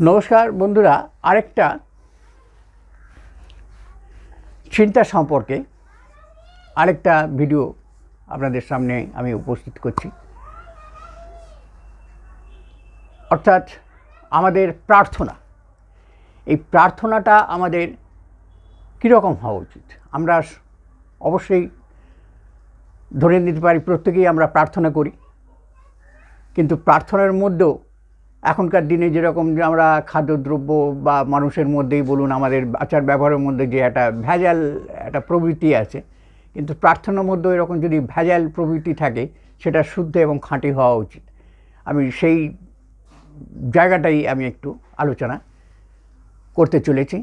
নমস্কার বন্ধুরা, আরেকটা চিন্তা সম্পর্কে আরেকটা ভিডিও আপনাদের সামনে আমি উপস্থিত করছি। অর্থাৎ আমাদের প্রার্থনা। এই প্রার্থনাটা আমাদের কীরকম হওয়া উচিত? আমরা অবশ্যই ধরে নিতে পারি, প্রত্যেকেই আমরা প্রার্থনা করি। কিন্তু প্রার্থনার মধ্যেও এখনকার দিনে যেরকম আমরা খাদ্যদ্রব্য বা মানুষের মধ্যেই বলুন, আমাদের আচার ব্যবহারের মধ্যে যে একটা ভেজাল, একটা প্রবৃত্তি আছে, কিন্তু প্রার্থনার মধ্যেও এরকম যদি ভেজাল প্রবৃত্তি থাকে, সেটা শুদ্ধ এবং খাঁটি হওয়া উচিত। আমি সেই জায়গাটাই আমি একটু আলোচনা করতে চলেছি।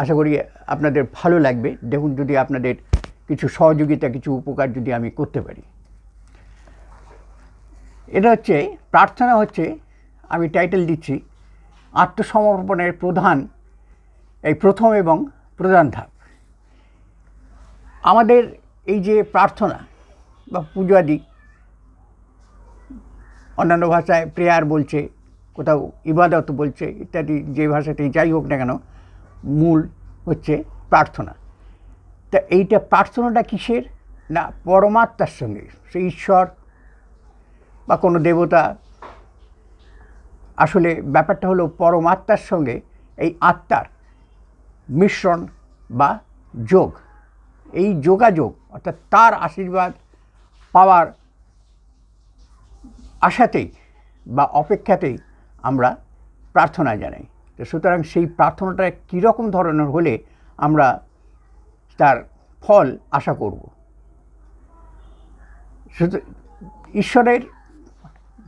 আশা করি আপনাদের ভালো লাগবে। দেখুন, যদি আপনাদের কিছু সহযোগিতা, কিছু উপকার যদি আমি করতে পারি। এটা হচ্ছে, প্রার্থনা হচ্ছে আমি টাইটেল দিচ্ছি, আত্মসমর্পণের প্রধান, এই প্রথম এবং প্রধান ধাপ। আমাদের এই যে প্রার্থনা বা পূজাদি অন্যান্য ভাষায় প্রেয়ার বলছে, কোথাও ইবাদত বলছে, ইত্যাদি যে ভাষাতেই যাই হোক না কেন, মূল হচ্ছে প্রার্থনা। তা এইটা প্রার্থনাটা কিসের? না, পরমাত্মার সঙ্গে সেই ঈশ্বর বা কোনো দেবতা আসলে ব্যাপারটা হলো পরমাত্মার সঙ্গে এই আত্মার মিশ্রণ বা যোগ, এই যোগাযোগ অর্থাৎ তার আশীর্বাদ পাওয়ার আশাতেই বা অপেক্ষাতেই আমরা প্রার্থনা জানাই। তো সুতরাং সেই প্রার্থনাটা কীরকম ধরনের হলে আমরা তার ফল আশা করব? ঈশ্বরের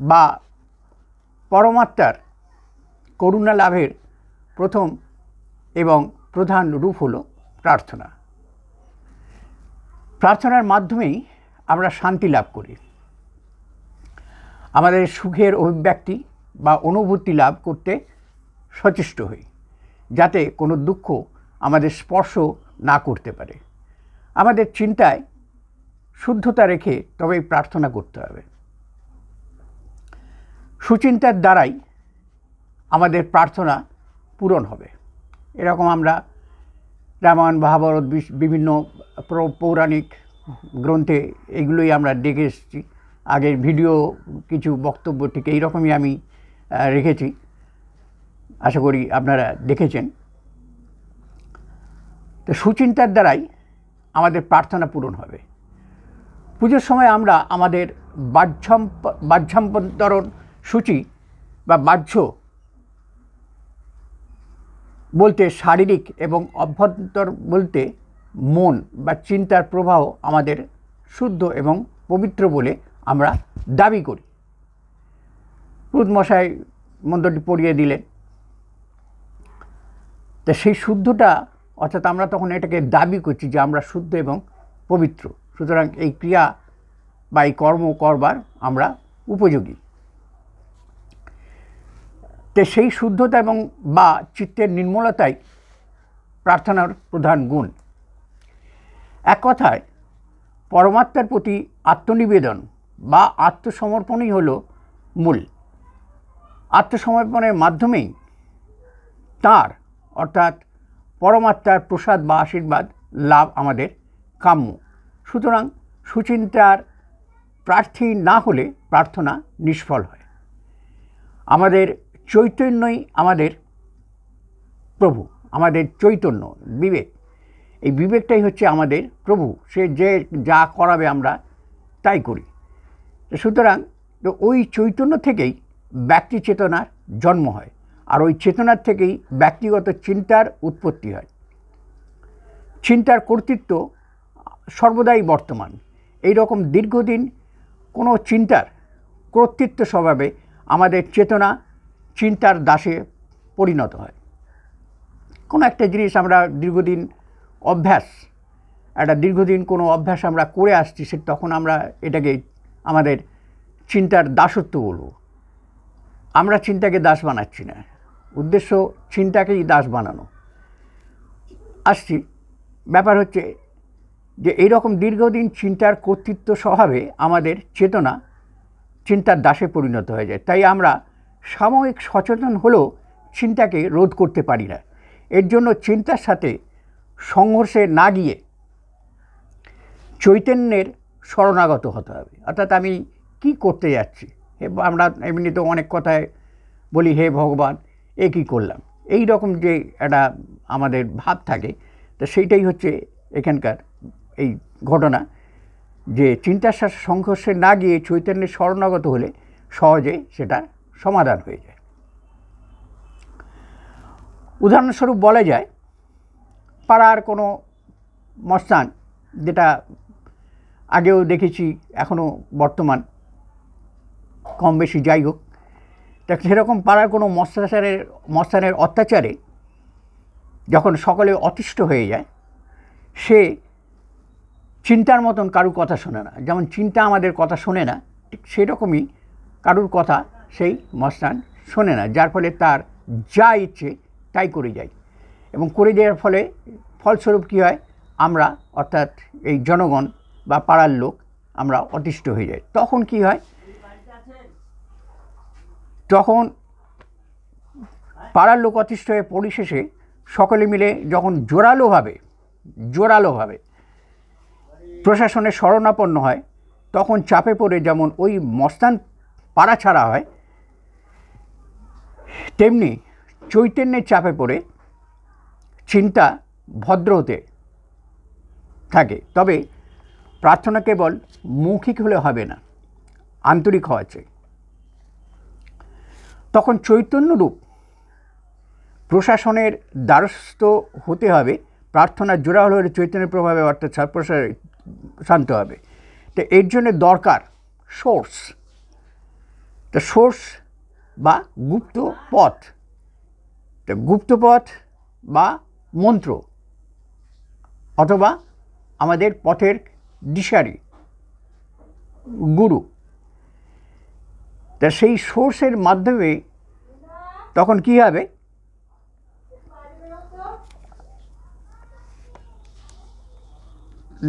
বা পরমাত্মার করুণা লাভের প্রথম এবং প্রধান রূপ হলো প্রার্থনা। প্রার্থনার মাধ্যমেই আমরা শান্তি লাভ করি। আমাদের সুখের অভিব্যক্তি বা অনুভূতি লাভ করতে সচেষ্ট হই, যাতে কোনো দুঃখ আমাদের স্পর্শ না করতে পারে। আমাদের চিন্তায় শুদ্ধতা রেখে তবেই প্রার্থনা করতে হবে। সুচিন্তার দ্বারাই আমাদের প্রার্থনা পূরণ হবে। এরকম আমরা রামায়ণ, মহাভারত বিভিন্ন পৌরাণিক গ্রন্থে এগুলোই আমরা দেখে এসেছি। আগের ভিডিও, কিছু বক্তব্য ঠিক এইরকমই আমি রেখেছি। আশা করি আপনারা দেখেছেন। তো সুচিন্তার দ্বারাই আমাদের প্রার্থনা পূরণ হবে। পুজোর সময় আমরা আমাদের বাহ্যম্প বাহ্যাভ্যন্তরণ সূচি বা বাহ্য বলতে শারীরিক এবং অভ্যন্তর বলতে মন বা চিন্তার প্রবাহ আমাদের শুদ্ধ এবং পবিত্র বলে আমরা দাবি করি। মশাই মন্ত্রটি পড়িয়ে দিলেন। তা সেই শুদ্ধটা, অর্থাৎ আমরা তখন এটাকে দাবি করছি যে আমরা শুদ্ধ এবং পবিত্র। সুতরাং এই ক্রিয়া বা এই কর্ম করবার আমরা উপযোগী। তো সেই শুদ্ধতা এবং বা চিত্তের নির্মলতাই প্রার্থনার প্রধান গুণ। এক কথায়, পরমাত্মার প্রতি আত্মনিবেদন বা আত্মসমর্পণই হল মূল। আত্মসমর্পণের মাধ্যমেই তার, অর্থাৎ পরমাত্মার প্রসাদ বা আশীর্বাদ লাভ আমাদের কাম্য। সুতরাং সুচিন্তার প্রার্থী না হলে প্রার্থনা নিষ্ফল হয়। আমাদের চৈতন্যই আমাদের প্রভু, আমাদের চৈতন্য, বিবেক। এই বিবেকটাই হচ্ছে আমাদের প্রভু। সে যে যা করাবে আমরা তাই করি। সুতরাং তো ওই চৈতন্য থেকেই ব্যক্তি চেতনার জন্ম হয় আর ওই চেতনার থেকেই ব্যক্তিগত চিন্তার উৎপত্তি হয়। চিন্তার কর্তৃত্ব সর্বদাই বর্তমান। এই রকম দীর্ঘদিন কোনো চিন্তার কর্তৃত্ব স্বভাবে আমাদের চেতনা চিন্তার দাসে পরিণত হয়। কোনো একটা জিনিস আমরা দীর্ঘদিন অভ্যাস, একটা দীর্ঘদিন কোনো অভ্যাস আমরা করে আসছি, সে তখন আমরা এটাকে আমাদের চিন্তার দাসত্ব বলব। আমরা চিন্তাকে দাস বানাচ্ছি না। উদ্দেশ্য চিন্তাকেই দাস বানানো। আসছি, ব্যাপার হচ্ছে যে এইরকম দীর্ঘদিন চিন্তার কর্তৃত্ব স্বভাবে আমাদের চেতনা চিন্তার দাসে পরিণত হয়ে যায়। তাই আমরা সাময়িক সচেতন হলেও চিন্তাকে রোধ করতে পারি না। এর জন্য চিন্তার সাথে সংঘর্ষে না গিয়ে চৈতন্যের শরণাগত হতে হবে। অর্থাৎ আমি কি করতে যাচ্ছি? হে আমরা এমনি তো অনেক কথায় বলি, হে ভগবান, এ কী করলাম? এই রকম যে একটা আমাদের ভাব থাকে, তো সেইটাই হচ্ছে এখানকার এই ঘটনা যে চিন্তার সাথে সংঘর্ষে না গিয়ে চৈতন্যের শরণাগত হলে সহজে সেটা সমাধান হয়ে যায়। উদাহরণস্বরূপ বলা যায়, পাড়ার কোনো মস্তান, যেটা আগেও দেখেছি, এখনও বর্তমান, কম বেশি যাই হোক, তা সেরকম পাড়ার কোনো মস্তানের মস্তানের অত্যাচারে যখন সকলে অতিষ্ঠ হয়ে যায়, সে চিন্তার মতন কারুর কথা শোনে না। যেমন চিন্তা আমাদের কথা শোনে না, ঠিক সেরকমই কারুর কথা সেই মস্তান শোনে না, যার ফলে তার যা ইচ্ছে তাই করে যায়। এবং করে দেওয়ার ফলে ফলস্বরূপ কী হয়? আমরা অর্থাৎ এই জনগণ বা পাড়ার লোক আমরা অতিষ্ঠ হয়ে যাই। তখন কি হয়? তখন পাড়ার লোক অতিষ্ঠ হয়ে পরিশেষে সকলে মিলে যখন জোরালোভাবে জোরালোভাবে প্রশাসনের শরণাপন্ন হয়, তখন চাপে পড়ে যেমন ওই মস্তান পাড়া ছাড়া হয় তেমনি চৈতন্যের চাপে পড়ে চিন্তা ভদ্র হতে থাকে। তবে প্রার্থনা কেবল মৌখিক হলে হবে না, আন্তরিক হওয়া চাই। তখন চৈতন্যরূপ প্রশাসনের দ্বারস্থ হতে হবে প্রার্থনার জোড়া হলে চৈতন্যের প্রভাবে অর্থাৎ প্রসার শান্ত হবে। তো এর জন্য দরকার সোর্স। তো সোর্স বা গুপ্ত পথ। গুপ্ত পথ বা মন্ত্র অথবা আমাদের পথের দিশারি, গুরু। তা সেই সোর্সের মাধ্যমে তখন কি হবে?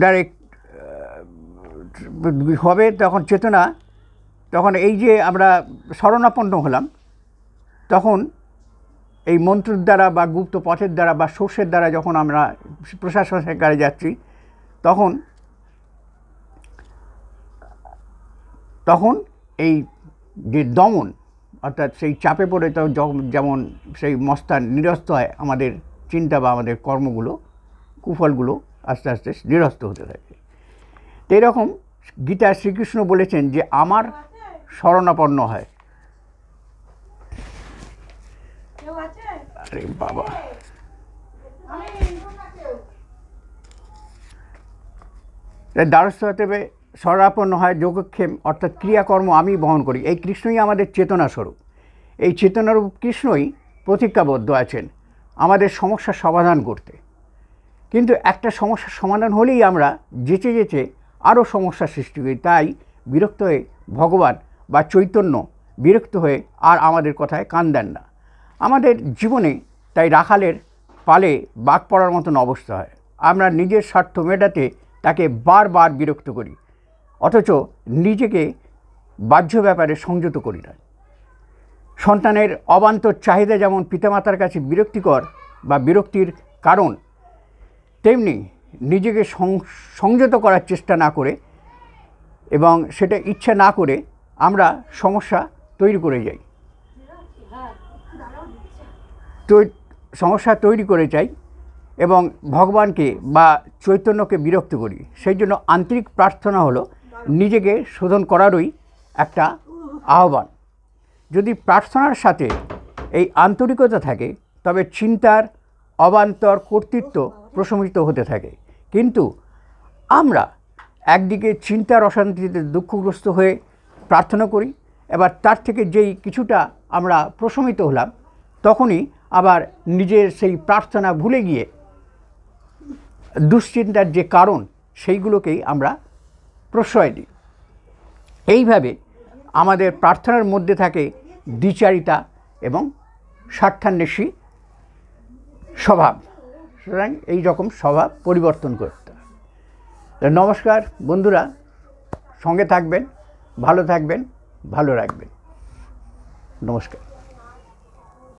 ডাইরেক্ট হবে তখন চেতনা তখন এই যে আমরা শরণাপন্ন হলাম, তখন এই মন্ত্রের দ্বারা বা গুপ্ত পথের দ্বারা বা সোর্সের দ্বারা যখন আমরা প্রশাসনের কারে যাচ্ছি, তখন তখন এই যে দমন, অর্থাৎ সেই চাপে পড়ে তো যেমন সেই মস্তান নিরস্ত হয়, আমাদের চিন্তা বা আমাদের কর্মগুলো, কুফলগুলো আস্তে আস্তে নিরস্ত হতে থাকে। এরকম গীতা শ্রীকৃষ্ণ বলেছেন যে, আমার শরণাপন্ন হয়। আরে বাবা। দ্বারস্থ হতে শরণাপন্ন হয় যোগক্ষেম অর্থাৎ ক্রিয়াকর্ম আমি বহন করি। এই কৃষ্ণই আমাদের চেতনা স্বরূপ। এই চেতনারূপ কৃষ্ণই প্রতিজ্ঞাবদ্ধ আছেন আমাদের সমস্যার সমাধান করতে। কিন্তু একটা সমস্যার সমাধান হলেই আমরা যেচে যেচে আরও সমস্যার সৃষ্টি করি। তাই বিরক্ত হয়ে ভগবান বা চৈতন্য বিরক্ত হয়ে আর আমাদের কথায় কান দেন না। আমাদের জীবনে তাই রাখালের পালে বাঘ পড়ার মতন অবস্থা হয়। আমরা নিজের স্বার্থ মেটাতে তাকে বারবার বিরক্ত করি, অথচ নিজেকে বাহ্য ব্যাপারে সংযত করি না। সন্তানের অবান্তর চাহিদা যেমন পিতামাতার কাছে বিরক্তিকর বা বিরক্তির কারণ, তেমনি নিজেকে সংযত করার চেষ্টা না করে এবং সেটা ইচ্ছা না করে সমস্যা তৈরি করে যাই। তো সমস্যা তৈরি করে চাই এবং ভগবানকে বা চৈতন্যকে বিরক্ত করি। সেই জন্য আন্তরিক প্রার্থনা হলো নিজেকে শোধন করারই একটা আহ্বান। যদি প্রার্থনার সাথে এই আন্তরিকতা থাকে, তবে চিন্তার অবান্তর কর্তৃত্ব প্রশমিত হতে থাকে। কিন্তু আমরা একদিকে চিন্তার অশান্তিতে দুঃখগ্রস্ত হয়ে প্রার্থনা করি। এবার তার থেকে যেই কিছুটা আমরা প্রশমিত হলাম, তখনই আবার নিজের সেই প্রার্থনা ভুলে গিয়ে দুশ্চিন্তার যে কারণ, সেইগুলোকেই আমরা প্রশ্রয় দিই। এইভাবে আমাদের প্রার্থনার মধ্যে থাকে দ্বিচারিতা এবং স্বার্থান্বেষী স্বভাব। সুতরাং এই রকম স্বভাব পরিবর্তন করতে নমস্কার বন্ধুরা, সঙ্গে থাকবেন। ভালো থাকবেন ভালো রাখবেন। নমস্কার।